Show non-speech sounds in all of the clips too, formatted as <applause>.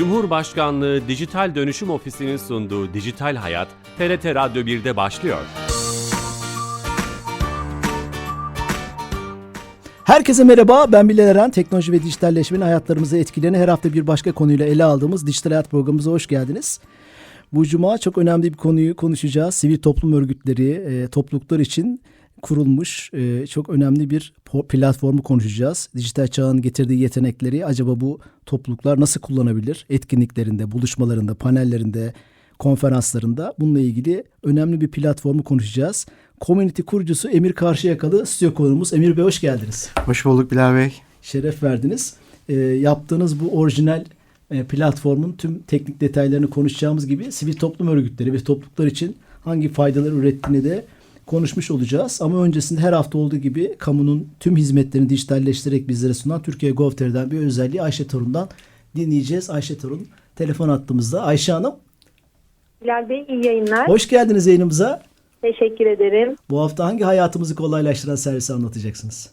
Cumhurbaşkanlığı Dijital Dönüşüm Ofisi'nin sunduğu Dijital Hayat, TRT Radyo 1'de başlıyor. Herkese merhaba, ben Bilal Eren. Teknoloji ve dijitalleşmenin hayatlarımızı etkilerini her hafta bir başka konuyla ele aldığımız Dijital Hayat programımıza hoş geldiniz. Bu cuma çok önemli bir konuyu konuşacağız. Sivil toplum örgütleri, e, topluluklar için kurulmuş e, çok önemli bir platformu konuşacağız. Dijital çağın getirdiği yetenekleri acaba bu topluluklar nasıl kullanabilir? Etkinliklerinde, buluşmalarında, panellerinde, konferanslarında bununla ilgili önemli bir platformu konuşacağız. Community kurucusu Emir Karşıyakalı stüdyo konuğumuz. Emir Bey hoş geldiniz. Hoş bulduk Bilal Bey. Şeref verdiniz. E, yaptığınız bu orijinal e, platformun tüm teknik detaylarını konuşacağımız gibi sivil toplum örgütleri ve topluluklar için hangi faydalar ürettiğini de konuşmuş olacağız. Ama öncesinde her hafta olduğu gibi kamunun tüm hizmetlerini dijitalleştirerek bizlere sunan Türkiye Gov.tr'den bir özelliği Ayşe Torun'dan dinleyeceğiz. Ayşe Torun telefon attığımızda. Ayşe Hanım Bilal Bey iyi yayınlar. hoş geldiniz yayınımıza. Teşekkür ederim. Bu hafta hangi hayatımızı kolaylaştıran servisi anlatacaksınız?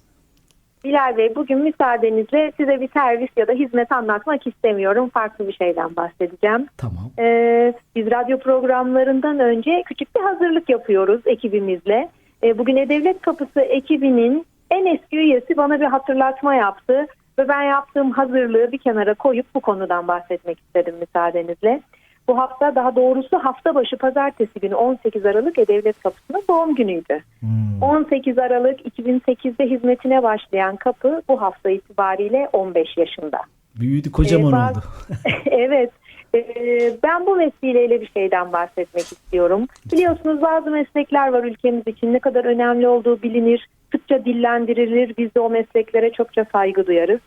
Bilal Bey bugün müsaadenizle size bir servis ya da hizmet anlatmak istemiyorum. Farklı bir şeyden bahsedeceğim. Tamam. Ee, biz radyo programlarından önce küçük bir hazırlık yapıyoruz ekibimizle. Ee, bugün E-Devlet Kapısı ekibinin en eski üyesi bana bir hatırlatma yaptı. Ve ben yaptığım hazırlığı bir kenara koyup bu konudan bahsetmek istedim müsaadenizle. Bu hafta daha doğrusu hafta başı pazartesi günü 18 Aralık E-Devlet Kapısı'nın doğum günüydü. 18 Aralık 2008'de hizmetine başlayan kapı bu hafta itibariyle 15 yaşında. Büyüdü kocaman Ee, baz- oldu. <laughs> evet. Ee, ben bu vesileyle bir şeyden bahsetmek istiyorum. Biliyorsunuz bazı meslekler var ülkemiz için ne kadar önemli olduğu bilinir, sıkça dillendirilir. Biz de o mesleklere çokça saygı duyarız.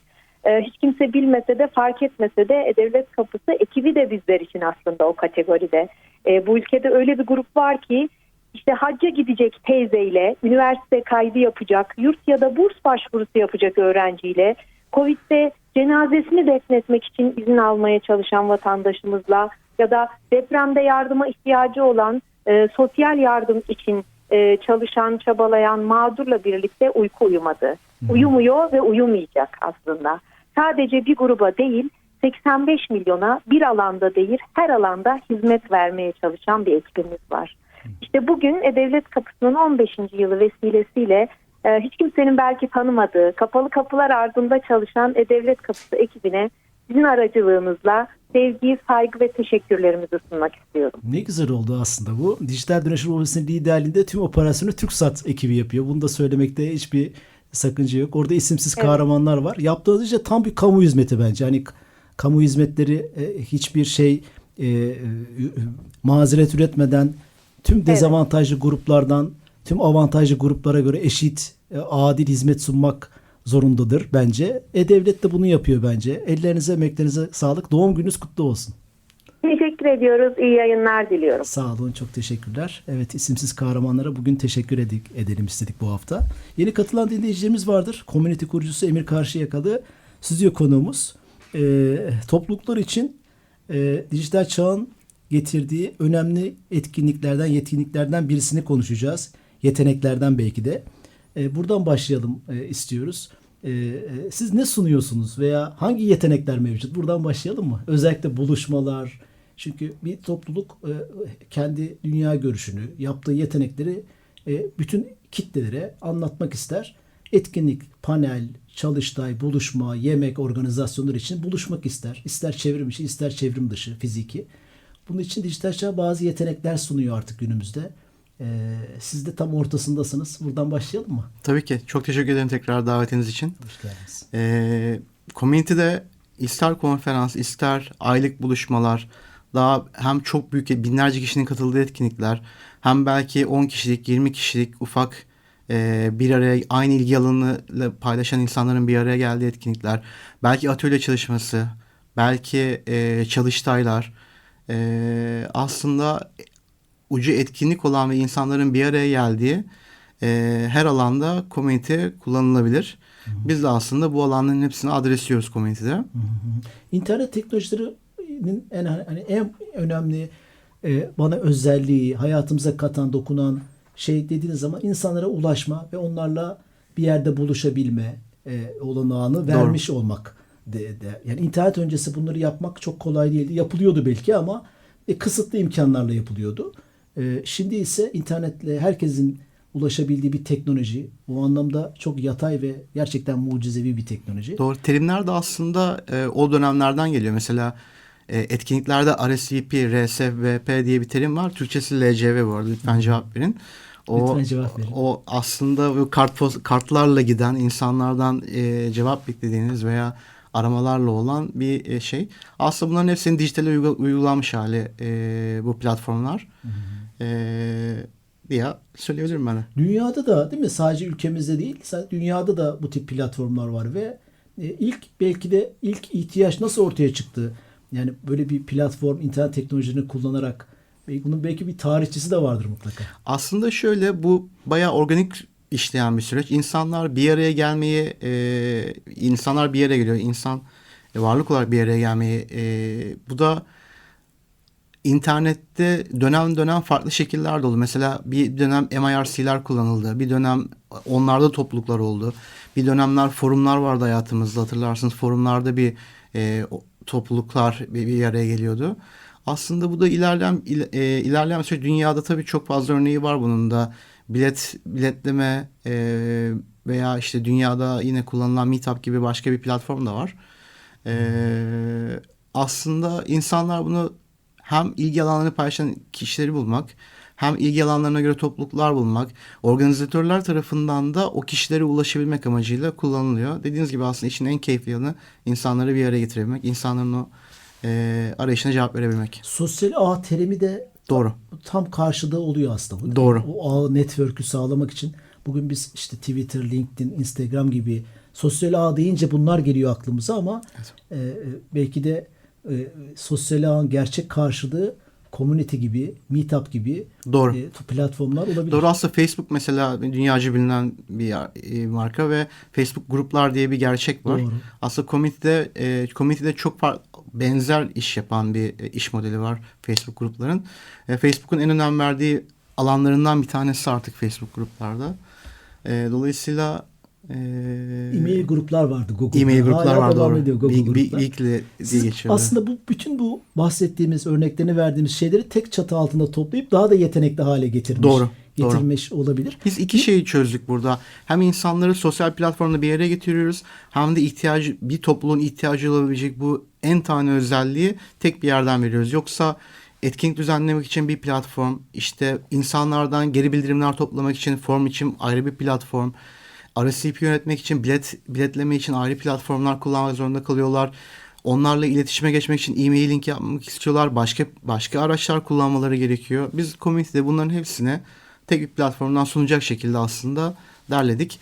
Ee, hiç kimse bilmese de fark etmese de e, devlet kapısı ekibi de bizler için aslında o kategoride. Ee, bu ülkede öyle bir grup var ki işte hacca gidecek teyzeyle, üniversite kaydı yapacak, yurt ya da burs başvurusu yapacak öğrenciyle, Covid'de cenazesini defnetmek için izin almaya çalışan vatandaşımızla ya da depremde yardıma ihtiyacı olan e, sosyal yardım için e, çalışan, çabalayan mağdurla birlikte uyku uyumadı. Uyumuyor ve uyumayacak aslında. Sadece bir gruba değil 85 milyona bir alanda değil her alanda hizmet vermeye çalışan bir ekibimiz var. İşte bugün E-Devlet Kapısı'nın 15. yılı vesilesiyle e, hiç kimsenin belki tanımadığı kapalı kapılar ardında çalışan E-Devlet Kapısı ekibine sizin aracılığınızla sevgi, saygı ve teşekkürlerimizi sunmak istiyorum. Ne güzel oldu aslında bu. Dijital Dönüşüm Ofisi'nin liderliğinde tüm operasyonu TürkSat ekibi yapıyor. Bunu da söylemekte hiçbir sakınca yok. Orada isimsiz Evet. kahramanlar var. Yaptığınız işte tam bir kamu hizmeti bence. Hani kamu hizmetleri e, hiçbir şey e, e, mazeret üretmeden tüm dezavantajlı gruplardan tüm avantajlı gruplara göre eşit, e, adil hizmet sunmak zorundadır bence. E-Devlet de bunu yapıyor bence. Ellerinize, emeklerinize sağlık. Doğum gününüz kutlu olsun. Teşekkür ediyoruz. İyi yayınlar diliyorum. Sağ olun çok teşekkürler. Evet isimsiz kahramanlara bugün teşekkür edik, edelim istedik bu hafta. Yeni katılan dinleyicilerimiz vardır. Community kurucusu Emir Karşıyakalı stüdyo konuğumuz. Ee, topluluklar için e, dijital çağın getirdiği önemli etkinliklerden, yetkinliklerden birisini konuşacağız. Yeteneklerden belki de. Ee, buradan başlayalım e, istiyoruz. Ee, e, siz ne sunuyorsunuz veya hangi yetenekler mevcut? Buradan başlayalım mı? Özellikle buluşmalar, çünkü bir topluluk e, kendi dünya görüşünü, yaptığı yetenekleri e, bütün kitlelere anlatmak ister. Etkinlik, panel, çalıştay, buluşma, yemek organizasyonları için buluşmak ister. İster çevrim içi, ister çevrim dışı, fiziki. Bunun için dijital çağ bazı yetenekler sunuyor artık günümüzde. E, siz de tam ortasındasınız. Buradan başlayalım mı? Tabii ki. Çok teşekkür ederim tekrar davetiniz için. Hoş geldiniz. Ee, community'de ister konferans, ister aylık buluşmalar, daha hem çok büyük binlerce kişinin katıldığı etkinlikler, hem belki 10 kişilik, 20 kişilik ufak e, bir araya aynı ilgi alanıyla paylaşan insanların bir araya geldiği etkinlikler, belki atölye çalışması, belki e, çalıştaylar, e, aslında ucu etkinlik olan ve insanların bir araya geldiği e, her alanda community kullanılabilir. Biz de aslında bu alanların hepsini adresliyoruz community'de. İnternet teknolojilerinin en hani en önemli e, bana özelliği, hayatımıza katan, dokunan şey dediğiniz zaman insanlara ulaşma ve onlarla bir yerde buluşabilme e, olanağını vermiş olmak. de, de yani internet öncesi bunları yapmak çok kolay değildi. Yapılıyordu belki ama e, kısıtlı imkanlarla yapılıyordu. E, şimdi ise internetle herkesin ulaşabildiği bir teknoloji. O anlamda çok yatay ve gerçekten mucizevi bir teknoloji. Doğru. Terimler de aslında e, o dönemlerden geliyor. Mesela e, etkinliklerde RSVP, RSVP diye bir terim var. Türkçesi LCV bu arada. Lütfen cevap verin. O, Lütfen cevap verin. O aslında bu kart kartlarla giden insanlardan e, cevap beklediğiniz veya aramalarla olan bir e, şey. Aslında bunların hepsinin dijitale uygula- uygulanmış hali e, bu platformlar. E, diye söyleyebilirim ben. Dünyada da değil mi? Sadece ülkemizde değil, dünyada da bu tip platformlar var ve e, ilk belki de ilk ihtiyaç nasıl ortaya çıktı? Yani böyle bir platform, internet teknolojilerini kullanarak ve bunun belki bir tarihçisi de vardır mutlaka. Aslında şöyle bu bayağı organik işleyen bir süreç. İnsanlar bir araya gelmeyi, e, insanlar bir yere geliyor. İnsan e, varlık olarak bir araya gelmeyi. e, bu da internette dönem dönem farklı şekiller oldu. Mesela bir dönem MIRC'ler kullanıldı. Bir dönem onlarda topluluklar oldu. Bir dönemler forumlar vardı hayatımızda hatırlarsınız. Forumlarda bir e, topluluklar bir, araya geliyordu. Aslında bu da ilerleyen il, e, ilerleyen süreç dünyada tabii çok fazla örneği var bunun da. Bilet biletleme e, veya işte dünyada yine kullanılan Meetup gibi başka bir platform da var. E, aslında insanlar bunu hem ilgi alanlarını paylaşan kişileri bulmak, hem ilgi alanlarına göre topluluklar bulmak, organizatörler tarafından da o kişilere ulaşabilmek amacıyla kullanılıyor. Dediğiniz gibi aslında işin en keyifli yanı insanları bir araya getirebilmek, insanların o e, arayışına cevap verebilmek. Sosyal ağ terimi de Doğru. tam karşıda oluyor aslında. Doğru. O ağ network'ü sağlamak için bugün biz işte Twitter, LinkedIn, Instagram gibi sosyal ağ deyince bunlar geliyor aklımıza ama e, e, belki de e, sosyal ağın gerçek karşılığı community gibi, meetup gibi Doğru. e, platformlar olabilir. Doğru aslında Facebook mesela dünyaca bilinen bir e, marka ve Facebook gruplar diye bir gerçek var. Doğru. Aslında community'de, e, community'de çok farklı benzer iş yapan bir e, iş modeli var Facebook grupların. E, Facebook'un en önem verdiği alanlarından bir tanesi artık Facebook gruplarda. E, dolayısıyla E-mail gruplar vardı Google'da. e-mail gruplar Hala var devam doğru. ediyor Google Big- Big- gruplar. Weekly diye Siz geçiyor. aslında bu bütün bu bahsettiğimiz örneklerini verdiğimiz şeyleri tek çatı altında toplayıp daha da yetenekli hale getirmiş. Doğru, doğru. Getirmiş olabilir. Biz iki şeyi çözdük burada. Hem insanları sosyal platformda bir yere getiriyoruz. Hem de ihtiyacı bir topluluğun ihtiyacı olabilecek bu en tane özelliği tek bir yerden veriyoruz. Yoksa etkinlik düzenlemek için bir platform, işte insanlardan geri bildirimler toplamak için form için ayrı bir platform, RSVP yönetmek için bilet biletleme için ayrı platformlar kullanmak zorunda kalıyorlar. Onlarla iletişime geçmek için e-mailing yapmak istiyorlar. Başka başka araçlar kullanmaları gerekiyor. Biz community'de bunların hepsine tek bir platformdan sunacak şekilde aslında derledik.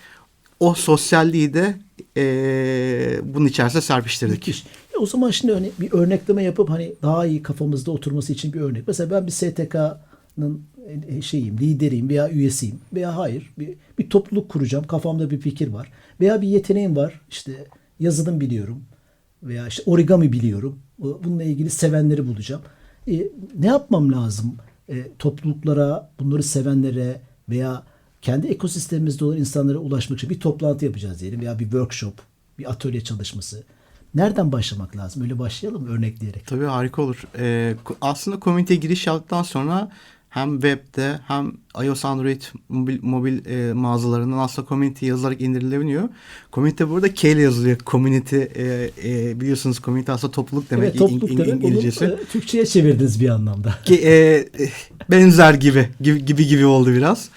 O sosyalliği de eee, bunun içerisine serpiştirdik. Müthiş. E o zaman şimdi örne- bir örnekleme yapıp hani daha iyi kafamızda oturması için bir örnek. Mesela ben bir STK'nın e, şeyim, lideriyim veya üyesiyim veya hayır bir, bir topluluk kuracağım. Kafamda bir fikir var. Veya bir yeteneğim var. İşte yazılım biliyorum veya işte origami biliyorum. Bu- Bununla ilgili sevenleri bulacağım. E, ne yapmam lazım? E, topluluklara, bunları sevenlere veya kendi ekosistemimizde olan insanlara ulaşmak için bir toplantı yapacağız diyelim veya bir workshop, bir atölye çalışması. Nereden başlamak lazım? Öyle başlayalım örnekleyerek? Tabii harika olur. Ee, aslında komüniteye giriş yaptıktan sonra hem webde hem iOS Android mobil, mobil e, mağazalarından aslında community yazılarak indirilebiliyor. Community burada K ile yazılıyor. Community e, e, biliyorsunuz community aslında topluluk demek. evet topluluk İng- İng- demek. İngilizcesi. Onu, e, Türkçe'ye çevirdiniz bir anlamda. Ki, e, benzer gibi, gibi gibi gibi oldu biraz.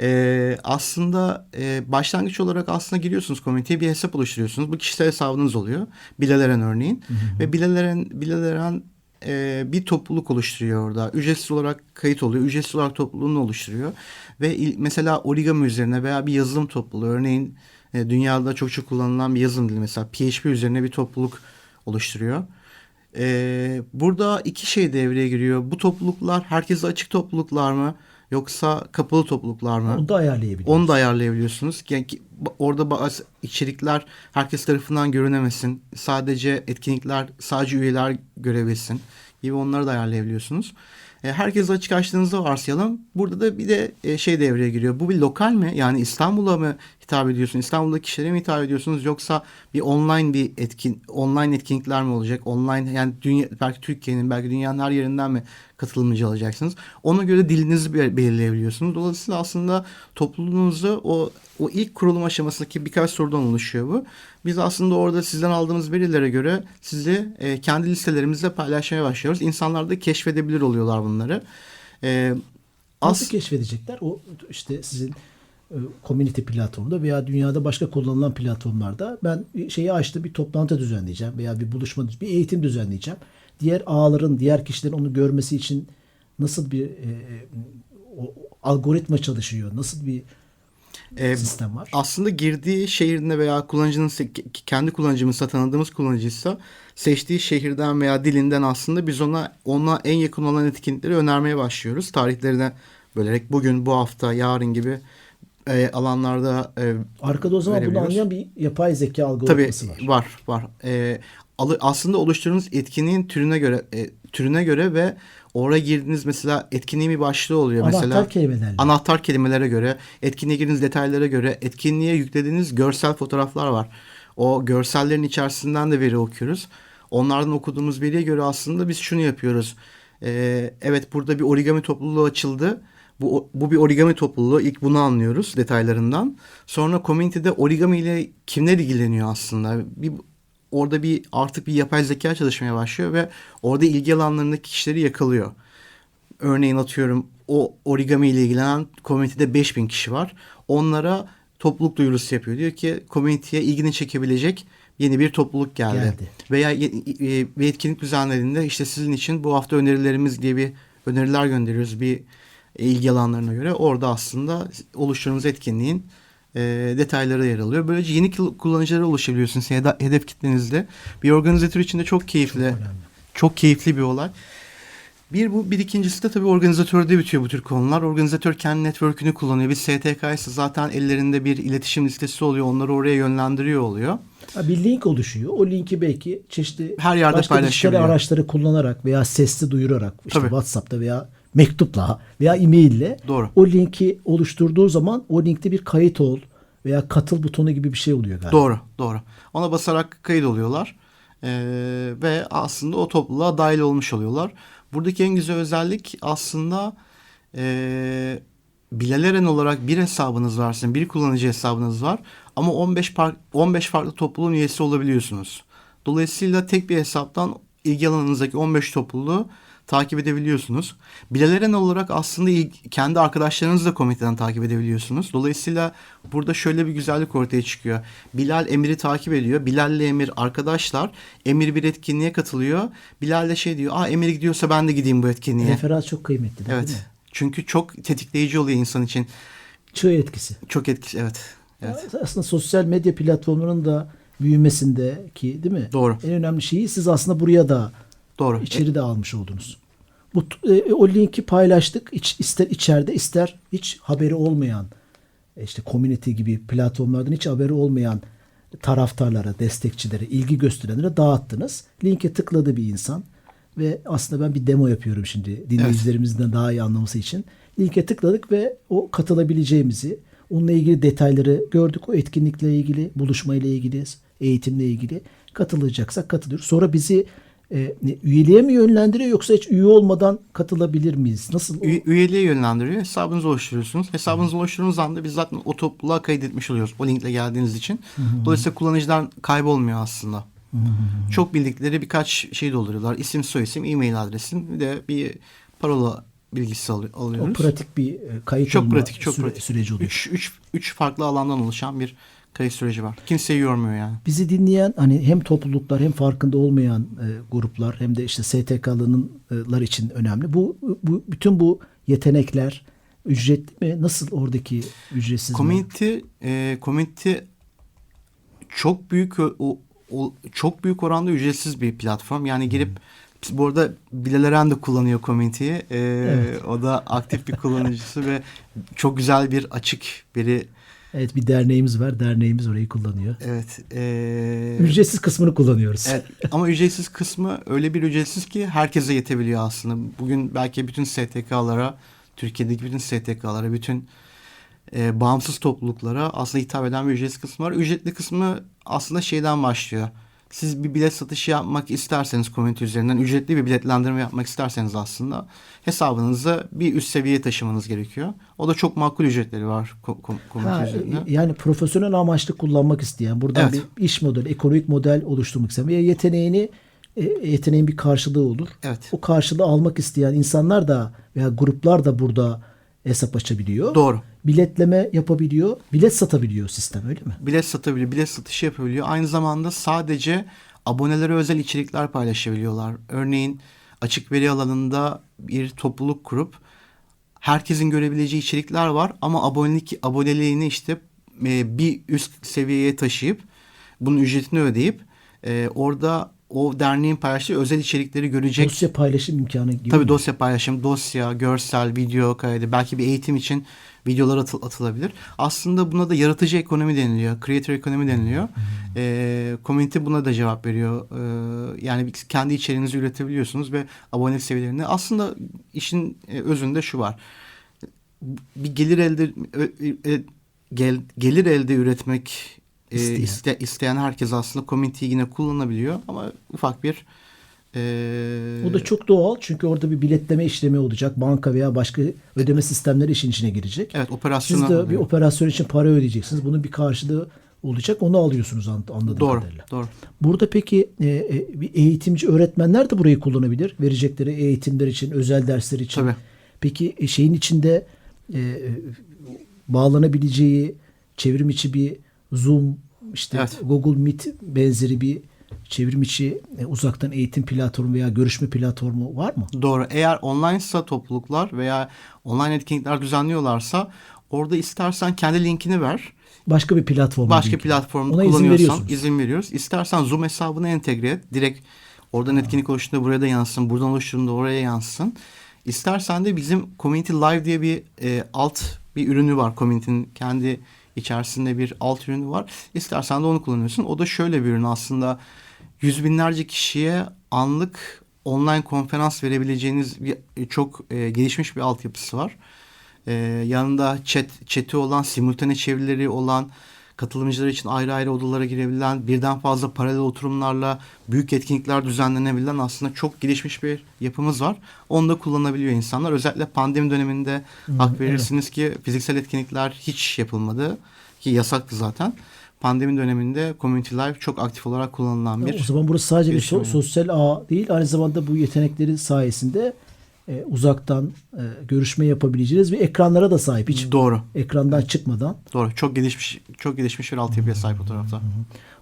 E, aslında e, başlangıç olarak aslında giriyorsunuz komüniteye bir hesap oluşturuyorsunuz. Bu kişisel hesabınız oluyor. Bileleren örneğin. Ve Bileleren, Bileleren e, bir topluluk oluşturuyor orada. Ücretsiz olarak kayıt oluyor. Ücretsiz olarak topluluğunu oluşturuyor. Ve il- mesela origami üzerine veya bir yazılım topluluğu örneğin e, dünyada çok çok kullanılan bir yazılım dili mesela PHP üzerine bir topluluk oluşturuyor. Ee, burada iki şey devreye giriyor. Bu topluluklar herkese açık topluluklar mı yoksa kapalı topluluklar mı? Onu da ayarlayabiliriz. Onu da ayarlayabiliyorsunuz. Yani orada bazı içerikler herkes tarafından görünemesin. Sadece etkinlikler sadece üyeler görebilsin gibi onları da ayarlayabiliyorsunuz. E, herkes açık açtığınızı varsayalım. Burada da bir de e, şey devreye giriyor. Bu bir lokal mi? Yani İstanbul'a mı hitap ediyorsunuz? İstanbul'daki kişilere mi hitap ediyorsunuz yoksa bir online bir etkin online etkinlikler mi olacak? Online yani dünya belki Türkiye'nin belki dünyanın her yerinden mi katılımcı alacaksınız? Ona göre dilinizi bel- belirleyebiliyorsunuz. Dolayısıyla aslında topluluğunuzu o o ilk kurulum aşamasındaki birkaç sorudan oluşuyor bu. Biz aslında orada sizden aldığımız verilere göre sizi e, kendi listelerimizle paylaşmaya başlıyoruz. İnsanlar da keşfedebilir oluyorlar bunları. E, Nasıl as- keşfedecekler? O işte sizin community platformunda veya dünyada başka kullanılan platformlarda ben şeyi açtım bir toplantı düzenleyeceğim veya bir buluşma bir eğitim düzenleyeceğim. Diğer ağların, diğer kişilerin onu görmesi için nasıl bir e, o, algoritma çalışıyor? Nasıl bir e, sistem var? aslında girdiği şehrinde veya kullanıcının kendi kullanıcımızsa tanıdığımız kullanıcıysa seçtiği şehirden veya dilinden aslında biz ona ona en yakın olan etkinlikleri önermeye başlıyoruz. Tarihlerine bölerek bugün, bu hafta, yarın gibi e, alanlarda e, Arkada o zaman bunu anlayan bir yapay zeka Tabii algoritması var. var var. Ee, alı- aslında oluşturduğunuz etkinliğin türüne göre e, türüne göre ve oraya girdiğiniz mesela etkinliğin bir başlığı oluyor Anahtar mesela. kelimelerle. Anahtar kelimelere göre, etkinliğe girdiğiniz detaylara göre, etkinliğe yüklediğiniz görsel fotoğraflar var. O görsellerin içerisinden de veri okuyoruz. Onlardan okuduğumuz veriye göre aslında biz şunu yapıyoruz. Ee, evet burada bir origami topluluğu açıldı. Bu, bu bir origami topluluğu. İlk bunu anlıyoruz detaylarından. Sonra community'de origami ile kimler ilgileniyor aslında? Bir, orada bir artık bir yapay zeka çalışmaya başlıyor ve orada ilgi alanlarındaki kişileri yakalıyor. Örneğin atıyorum o origami ile ilgilenen community'de 5000 kişi var. Onlara topluluk duyurusu yapıyor. Diyor ki community'ye ilgini çekebilecek yeni bir topluluk geldi. Geldi. Veya e, bir etkinlik düzenlediğinde işte sizin için bu hafta önerilerimiz diye bir öneriler gönderiyoruz bir ilgi alanlarına göre. Orada aslında oluşturduğunuz etkinliğin e, detayları yer alıyor. Böylece yeni kul- kullanıcılara ulaşabiliyorsunuz hede- hedef kitlenizde. Bir organizatör için de çok keyifli. Çok, keyifli bir olay. Bir bu, bir ikincisi de tabii organizatörde bitiyor bu tür konular. Organizatör kendi network'ünü kullanıyor. Bir STK ise zaten ellerinde bir iletişim listesi oluyor. Onları oraya yönlendiriyor oluyor. Bir link oluşuyor. O linki belki çeşitli Her yerde başka dijital araçları kullanarak veya sesli duyurarak işte Tabii. WhatsApp'ta veya mektupla veya e-maille Doğru. o linki oluşturduğu zaman o linkte bir kayıt ol veya katıl butonu gibi bir şey oluyor galiba. Doğru, doğru. Ona basarak kayıt oluyorlar. Ee, ve aslında o topluluğa dahil olmuş oluyorlar. Buradaki en güzel özellik aslında ee, bileleren olarak bir hesabınız var sizin, bir kullanıcı hesabınız var ama 15 par- 15 farklı topluluğun üyesi olabiliyorsunuz. Dolayısıyla tek bir hesaptan ilgi alanınızdaki 15 topluluğu takip edebiliyorsunuz. Bileleren olarak aslında kendi arkadaşlarınızı da komiteden takip edebiliyorsunuz. Dolayısıyla burada şöyle bir güzellik ortaya çıkıyor. Bilal Emir'i takip ediyor. Bilal ile Emir arkadaşlar. Emir bir etkinliğe katılıyor. Bilal de şey diyor. Aa Emir gidiyorsa ben de gideyim bu etkinliğe. Referans çok kıymetli Evet. Çünkü çok tetikleyici oluyor insan için. Çığ etkisi. Çok etkisi. Evet. Evet. Aslında sosyal medya platformlarının da büyümesindeki değil mi? Doğru. En önemli şeyi siz aslında buraya da Doğru. içeri de almış oldunuz. Bu e, o linki paylaştık. İç, ister içeride ister hiç haberi olmayan e, işte community gibi platformlardan hiç haberi olmayan taraftarlara, destekçilere, ilgi gösterenlere dağıttınız. Linke tıkladı bir insan ve aslında ben bir demo yapıyorum şimdi dinleyicilerimizden daha iyi anlaması için. Linke tıkladık ve o katılabileceğimizi, onunla ilgili detayları gördük. O etkinlikle ilgili, buluşmayla ilgili, eğitimle ilgili katılacaksak katılıyoruz. Sonra bizi e, ne, üyeliğe mi yönlendiriyor yoksa hiç üye olmadan katılabilir miyiz? Nasıl? Üye- üyeliğe yönlendiriyor. Hesabınızı oluşturuyorsunuz. Hesabınızı oluşturduğunuz anda biz zaten o topluluğa kaydetmiş oluyoruz. O linkle geldiğiniz için. Dolayısıyla kullanıcılar kaybolmuyor aslında. Çok bildikleri birkaç şey dolduruyorlar. İsim, soyisim, e-mail adresin bir de bir parola bilgisi alı- o alıyoruz. pratik bir e, kayıt çok olma pratik, çok süre- pratik. süreci oluyor. Üç, üç, üç farklı alandan oluşan bir kayıt süreci var. Kimseyi yormuyor yani. Bizi dinleyen hani hem topluluklar hem farkında olmayan e, gruplar hem de işte STK'lılar için önemli. Bu, bu bütün bu yetenekler ücretli mi? Nasıl oradaki ücretsiz mi? Community, e, community çok büyük o, o- çok büyük oranda ücretsiz bir platform. Yani girip bu arada Bilal de kullanıyor community'yi. E, Evet. O da aktif bir kullanıcısı ve çok güzel bir açık biri. Evet bir derneğimiz var. Derneğimiz orayı kullanıyor. Evet. e, Ücretsiz kısmını kullanıyoruz. Evet ama ücretsiz kısmı öyle bir ücretsiz ki herkese yetebiliyor aslında. Bugün belki bütün STK'lara, Türkiye'deki bütün STK'lara, bütün e, bağımsız topluluklara aslında hitap eden bir ücretsiz kısmı var. Ücretli kısmı aslında şeyden başlıyor. Siz bir bilet satışı yapmak isterseniz community üzerinden ücretli bir biletlendirme yapmak isterseniz aslında hesabınızı bir üst seviyeye taşımanız gerekiyor. O da çok makul ücretleri var community Ha, üzerinden. yani profesyonel amaçlı kullanmak isteyen, buradan Evet. bir iş modeli, ekonomik model oluşturmak isteyen veya yeteneğini e, yeteneğin bir karşılığı olur. Evet. O karşılığı almak isteyen insanlar da veya gruplar da burada hesap açabiliyor. Doğru. Biletleme yapabiliyor, bilet satabiliyor sistem öyle mi? bilet satabiliyor, bilet satışı yapabiliyor. Aynı zamanda sadece abonelere özel içerikler paylaşabiliyorlar. Örneğin açık veri alanında bir topluluk kurup herkesin görebileceği içerikler var ama abonelik aboneliğini işte e, bir üst seviyeye taşıyıp bunun ücretini ödeyip e, orada o derneğin paylaştığı özel içerikleri görecek. Dosya paylaşım imkanı gibi. Tabii mi? dosya paylaşım, dosya, görsel, video kaydı, belki bir eğitim için videolar atıl- atılabilir. Aslında buna da yaratıcı ekonomi deniliyor, creator ekonomi deniliyor. Ee, community buna da cevap veriyor. Ee, yani kendi içeriğinizi üretebiliyorsunuz ve abonelik seviyelerini. Aslında işin e, özünde şu var. Bir gelir elde ö- e, gel, gelir elde üretmek e, İsteyen. iste- isteyen herkes aslında community'yi yine kullanabiliyor ama ufak bir e, Bu da çok doğal çünkü orada bir biletleme işlemi olacak. Banka veya başka ödeme sistemleri işin içine girecek. Evet Siz operasyona de bir operasyon için para ödeyeceksiniz. Bunun bir karşılığı olacak. Onu alıyorsunuz an- anladığım Doğru, kadarıyla. doğru. Burada peki e, e, bir eğitimci öğretmenler de burayı kullanabilir. Verecekleri eğitimler için, özel dersler için. Tabii. Peki e, şeyin içinde e, e, bağlanabileceği çevrim içi bir Zoom, işte Evet. Google Meet benzeri bir çevrim içi e, uzaktan eğitim platformu veya görüşme platformu var mı? Doğru. Eğer online'sa topluluklar veya online etkinlikler düzenliyorlarsa orada istersen kendi linkini ver. Başka bir platform. Başka platformda Ona izin kullanıyorsan veriyorsunuz. izin veriyoruz. İstersen Zoom hesabına entegre et. Direkt oradan etkinlik oluştuğunda buraya da yansın. Buradan oluştuğunda oraya yansın. İstersen de bizim Community Live diye bir e, alt bir ürünü var. Community'nin kendi içerisinde bir alt ürünü var. İstersen de onu kullanıyorsun. O da şöyle bir ürün aslında. Yüz binlerce kişiye anlık online konferans verebileceğiniz bir çok e, gelişmiş bir altyapısı var. E, yanında chat chat'i olan, simultane çevirileri olan, katılımcılar için ayrı ayrı odalara girebilen, birden fazla paralel oturumlarla büyük etkinlikler düzenlenebilen aslında çok gelişmiş bir yapımız var. Onu da kullanabiliyor insanlar. Özellikle pandemi döneminde hak verirsiniz ki fiziksel etkinlikler hiç yapılmadı ki yasaktı zaten. Pandemi döneminde Community Live çok aktif olarak kullanılan bir o zaman burası sadece bir gelişim so- yani. sosyal ağ değil, aynı zamanda bu yetenekleri sayesinde e, uzaktan e, görüşme yapabileceğiniz ve ekranlara da sahip. Hiç doğru. ekrandan çıkmadan. Doğru. Çok gelişmiş çok gelişmiş bir altyapıya sahip o tarafta.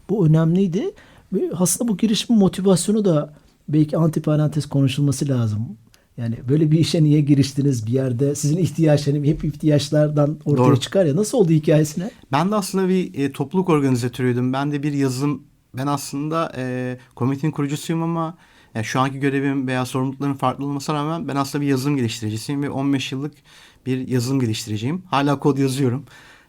Bu önemliydi. Ve aslında bu girişimin motivasyonu da belki antiparantez konuşulması lazım. Yani böyle bir işe niye giriştiniz bir yerde? Sizin ihtiyaç hani hep ihtiyaçlardan ortaya Doğru. çıkar ya. Nasıl oldu hikayesine? Ben de aslında bir e, topluluk organizatörüydüm. Ben de bir yazım, ben aslında e, komitenin kurucusuyum ama e, şu anki görevim veya sorumluluklarım farklı olmasına rağmen ben aslında bir yazılım geliştiricisiyim ve 15 yıllık bir yazılım geliştiriciyim. Hala kod yazıyorum.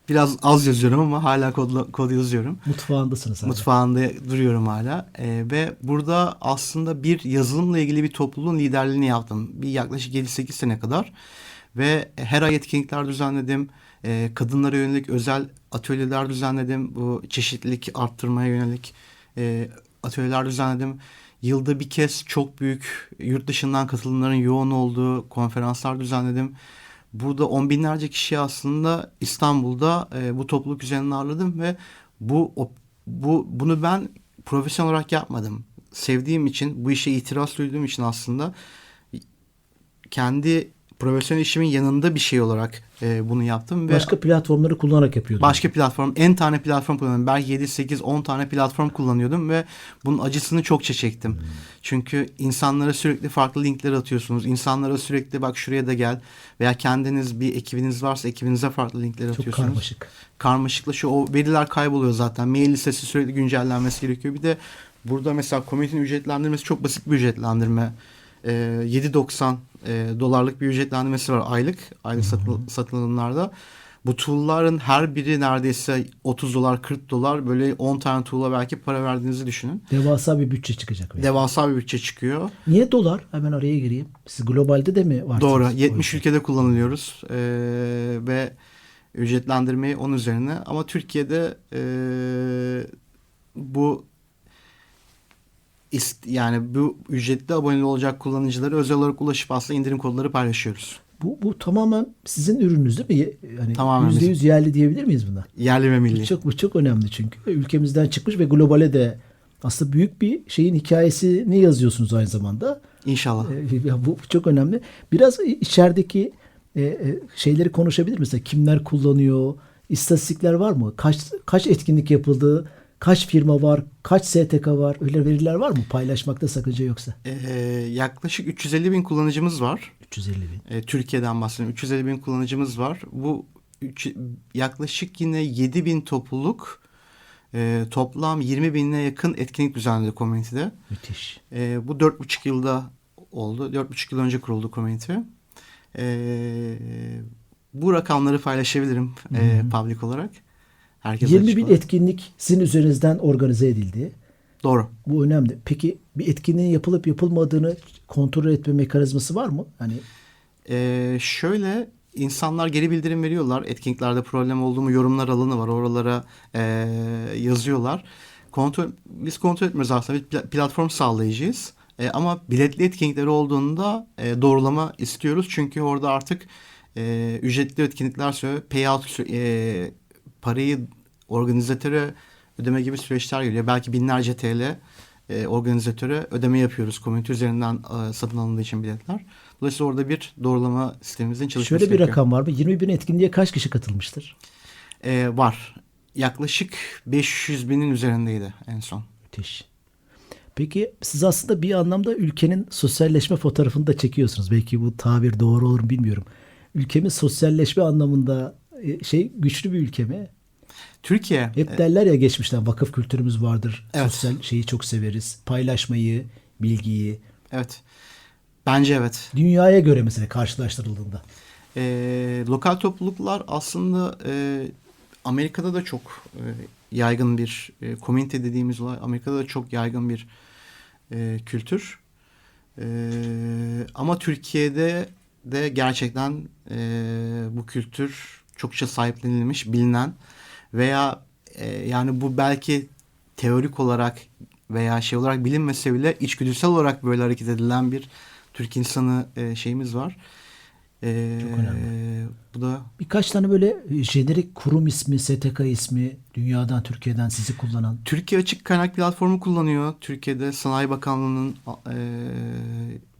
Biraz az yazıyorum ama hala kod, kod yazıyorum. Mutfağındasınız hala. Mutfağında duruyorum hala Ee, ve burada aslında bir yazılımla ilgili bir topluluğun liderliğini yaptım. Bir yaklaşık 7-8 sene kadar ve her ay etkinlikler düzenledim. Ee, kadınlara yönelik özel atölyeler düzenledim. Bu çeşitlilik arttırmaya yönelik e, atölyeler düzenledim. Yılda bir kez çok büyük yurt dışından katılımların yoğun olduğu konferanslar düzenledim. Burada on binlerce kişi aslında İstanbul'da e, bu topluluk üzerinden ağırladım ve bu o- bu bunu ben profesyonel olarak yapmadım. Sevdiğim için, bu işe itiraz duyduğum için aslında kendi profesyonel işimin yanında bir şey olarak e, bunu yaptım ve Başka platformları kullanarak yapıyordunuz. Başka platform, en tane platform kullanıyorum. Belki 7, 8, 10 tane platform kullanıyordum ve bunun acısını çokça çektim. Çünkü insanlara sürekli farklı linkler atıyorsunuz. İnsanlara sürekli bak şuraya da gel veya kendiniz bir ekibiniz varsa ekibinize farklı linkler Çok atıyorsunuz. karmaşık. Karmaşıklaşıyor. O veriler kayboluyor zaten. Mail listesi sürekli güncellenmesi gerekiyor. Bir de burada mesela komitenin ücretlendirmesi çok basit bir ücretlendirme. Ee, 7.90 e, dolarlık bir ücretlendirmesi var aylık. Aylık satın, satılımlarda. Bu tool'ların her biri neredeyse 30 dolar 40 dolar böyle 10 tane tool'a belki para verdiğinizi düşünün. Devasa bir bütçe çıkacak. belki. Devasa bir bütçe çıkıyor. Niye dolar? Hemen araya gireyim. Siz globalde de mi var? Doğru. 70 ülkede kullanılıyoruz. Ee, ve ücretlendirmeyi onun üzerine. Ama Türkiye'de e, bu yani bu ücretli abone olacak kullanıcılara özel olarak ulaşıp aslında indirim kodları paylaşıyoruz. Bu, bu tamamen sizin ürününüz değil mi? Yani Tamamen %100 bizim. yerli diyebilir miyiz buna? Yerli ve Bu milli. çok, bu çok önemli çünkü. Ülkemizden çıkmış ve globale de aslında büyük bir şeyin hikayesini yazıyorsunuz aynı zamanda. İnşallah. Ee, bu çok önemli. Biraz içerideki e, e, şeyleri konuşabilir misin? Kimler kullanıyor? İstatistikler var mı? Kaç kaç etkinlik yapıldı? Kaç firma var? Kaç STK var? Öyle veriler var mı? Paylaşmakta sakınca yoksa. Ee, yaklaşık 350 bin kullanıcımız var. 350 bin. E, Türkiye'den bahsediyorum. 350 bin kullanıcımız var. Bu üç- yaklaşık yine 7 bin topluluk e, toplam 20 binine yakın etkinlik düzenledi community'de. Müthiş. E, bu 4,5 yılda oldu. 4,5 yıl önce kuruldu community. E, bu rakamları paylaşabilirim e, public olarak. Herkes 20 açık bin etkinlik sizin üzerinizden organize edildi. Doğru. Bu önemli. Peki bir etkinliğin yapılıp yapılmadığını kontrol etme mekanizması var mı? Hani Ee, şöyle insanlar geri bildirim veriyorlar. Etkinliklerde problem oldu mu yorumlar alanı var. Oralara ee, yazıyorlar. Kontrol, biz kontrol etmiyoruz aslında. Bir pla- platform sağlayıcıyız. Ee, ama biletli etkinlikleri olduğunda ee, doğrulama istiyoruz. Çünkü orada artık ee, ücretli etkinlikler söylüyor. Payout ee, parayı organizatöre ödeme gibi süreçler geliyor. Belki binlerce TL e, organizatöre ödeme yapıyoruz. Komünite üzerinden e, satın alındığı için biletler. Dolayısıyla orada bir doğrulama sistemimizin çalışması şöyle bir gerekiyor. rakam var mı? 20 bin etkinliğe kaç kişi katılmıştır? E, var. Yaklaşık 500 binin üzerindeydi en son. Müthiş. Peki siz aslında bir anlamda ülkenin sosyalleşme fotoğrafını da çekiyorsunuz. Belki bu tabir doğru olur mu bilmiyorum. Ülkemiz sosyalleşme anlamında e, şey güçlü bir ülke mi? Türkiye Hep derler ya geçmişten vakıf kültürümüz vardır. Evet. Sosyal şeyi çok severiz. Paylaşmayı, bilgiyi. evet. Bence evet. Dünyaya göre mesela karşılaştırıldığında. E, lokal topluluklar aslında e, Amerika'da da çok e, yaygın bir e, komünite dediğimiz olay Amerika'da da çok yaygın bir e, kültür. E, ama Türkiye'de de gerçekten e, bu kültür çokça sahiplenilmiş, bilinen veya e, yani bu belki teorik olarak veya şey olarak bilinmese bile içgüdüsel olarak böyle hareket edilen bir Türk insanı e, şeyimiz var. E, Çok önemli. Bu da Birkaç tane böyle e, jenerik kurum ismi, STK ismi dünyadan, Türkiye'den sizi kullanan. Türkiye Açık Kaynak Platformu kullanıyor. Türkiye'de Sanayi Bakanlığı'nın e,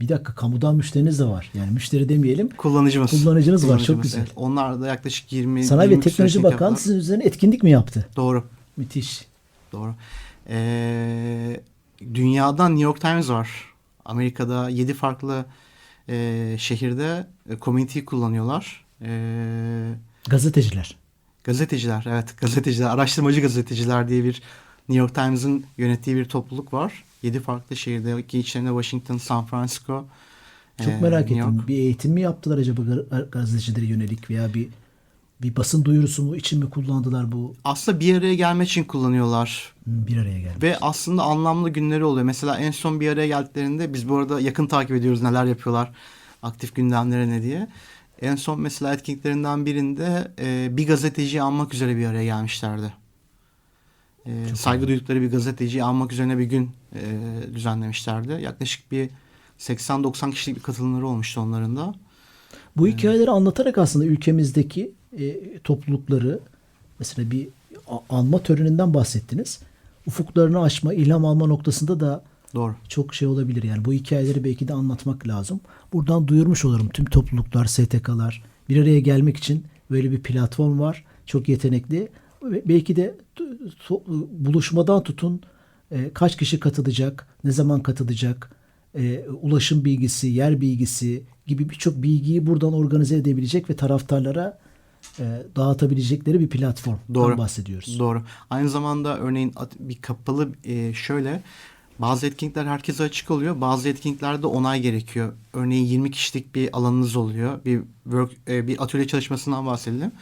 Bir dakika kamudan müşteriniz de var. Yani müşteri demeyelim. kullanıcımız. Kullanıcınız var, çok Kullanıcımız, güzel. evet. Onlar da yaklaşık 20 Sanayi ve 20 Teknoloji süreçlik Bakanı yaptılar. sizin üzerine etkinlik mi yaptı? Doğru. Müthiş. Doğru. Ee, dünyadan New York Times var. Amerika'da 7 farklı e, şehirde e, community kullanıyorlar. E, Gazeteciler. gazeteciler, evet gazeteciler, araştırmacı gazeteciler diye bir New York Times'ın yönettiği bir topluluk var. 7 farklı şehirde ki içlerinde Washington, San Francisco. Çok e, merak New ettim. York. Bir eğitim mi yaptılar acaba ga- gazetecilere yönelik veya bir bir basın duyurusu mu için mi kullandılar bu Aslında bir araya gelmek için kullanıyorlar. Hmm, bir araya gelmek? Ve aslında anlamlı günleri oluyor. Mesela en son bir araya geldiklerinde biz bu arada yakın takip ediyoruz neler yapıyorlar. Aktif gündemleri ne diye. En son mesela etkinliklerinden birinde e, bir gazeteciyi anmak üzere bir araya gelmişlerdi. E, Çok saygı iyi. duydukları bir gazeteciyi anmak üzerine bir gün e, düzenlemişlerdi. Yaklaşık bir 80-90 kişilik bir katılımları olmuştu onların da. Bu hikayeleri anlatarak aslında ülkemizdeki e, toplulukları mesela bir a- anma töreninden bahsettiniz. Ufuklarını aşma, ilham alma noktasında da Doğru. çok şey olabilir. Yani bu hikayeleri belki de anlatmak lazım. Buradan duyurmuş olurum tüm topluluklar, STK'lar bir araya gelmek için böyle bir platform var. Çok yetenekli. Belki de buluşmadan tutun e, kaç kişi katılacak, ne zaman katılacak, e, ulaşım bilgisi, yer bilgisi gibi birçok bilgiyi buradan organize edebilecek ve taraftarlara dağıtabilecekleri bir platformdan Doğru. bahsediyoruz. Doğru. Aynı zamanda örneğin bir kapalı e, şöyle bazı etkinlikler herkese açık oluyor. Bazı etkinliklerde onay gerekiyor. Örneğin 20 kişilik bir alanınız oluyor. Bir work e, bir atölye çalışmasından bahsedelim.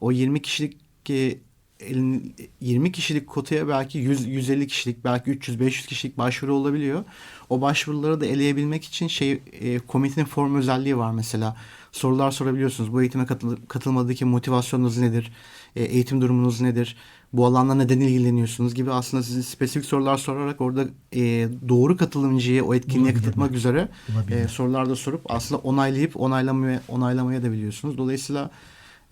O 20 kişilik e, elin- 20 kişilik kotaya belki 100 150 kişilik belki 300 500 kişilik başvuru olabiliyor. O başvuruları da eleyebilmek için şey e, komitenin form özelliği var mesela. Sorular sorabiliyorsunuz. Bu eğitime katıl- katılmadaki motivasyonunuz nedir? E, eğitim durumunuz nedir? Bu alanla neden ilgileniyorsunuz gibi aslında sizin spesifik sorular sorarak orada e, doğru katılımcıyı o etkinliğe katılmak üzere e, sorular da sorup aslında onaylayıp onaylamaya onaylamaya da biliyorsunuz. Dolayısıyla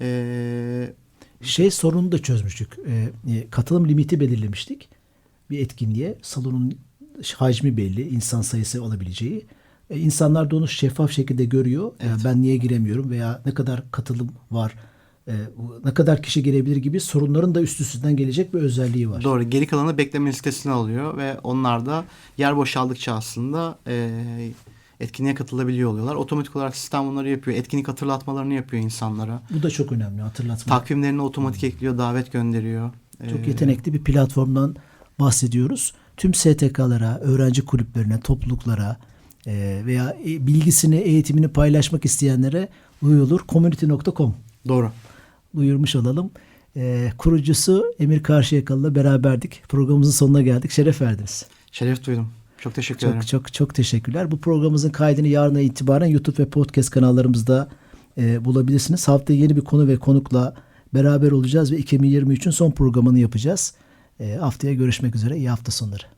e, Şey sorunu da çözmüştük. Ee, e, katılım limiti belirlemiştik. Bir etkinliğe salonun hacmi belli, insan sayısı olabileceği. E, insanlar da onu şeffaf şekilde görüyor. Yani ben niye giremiyorum veya ne kadar katılım var, e, ne kadar kişi gelebilir gibi sorunların da üst üstünden gelecek bir özelliği var. Doğru. Geri kalanı bekleme listesine alıyor ve onlar da yer boşaldıkça aslında e, etkinliğe katılabiliyor oluyorlar. Otomatik olarak sistem bunları yapıyor. Etkinlik hatırlatmalarını yapıyor insanlara. Bu da çok önemli hatırlatma. Takvimlerini otomatik ekliyor, davet gönderiyor. Çok E, yetenekli bir platformdan bahsediyoruz. Tüm STK'lara, öğrenci kulüplerine, topluluklara e, veya e, bilgisini, eğitimini paylaşmak isteyenlere duyulur. Community.com Doğru. duyurmuş olalım. E, kurucusu Emir Karşıyakalı'la beraberdik. Programımızın sonuna geldik. Şeref verdiniz. Şeref duydum. Çok teşekkür ederim. Çok çok çok teşekkürler. Bu programımızın kaydını yarına itibaren YouTube ve podcast kanallarımızda e, bulabilirsiniz. Haftaya yeni bir konu ve konukla beraber olacağız ve 2023'ün son programını yapacağız. E, haftaya görüşmek üzere. İyi hafta sonları.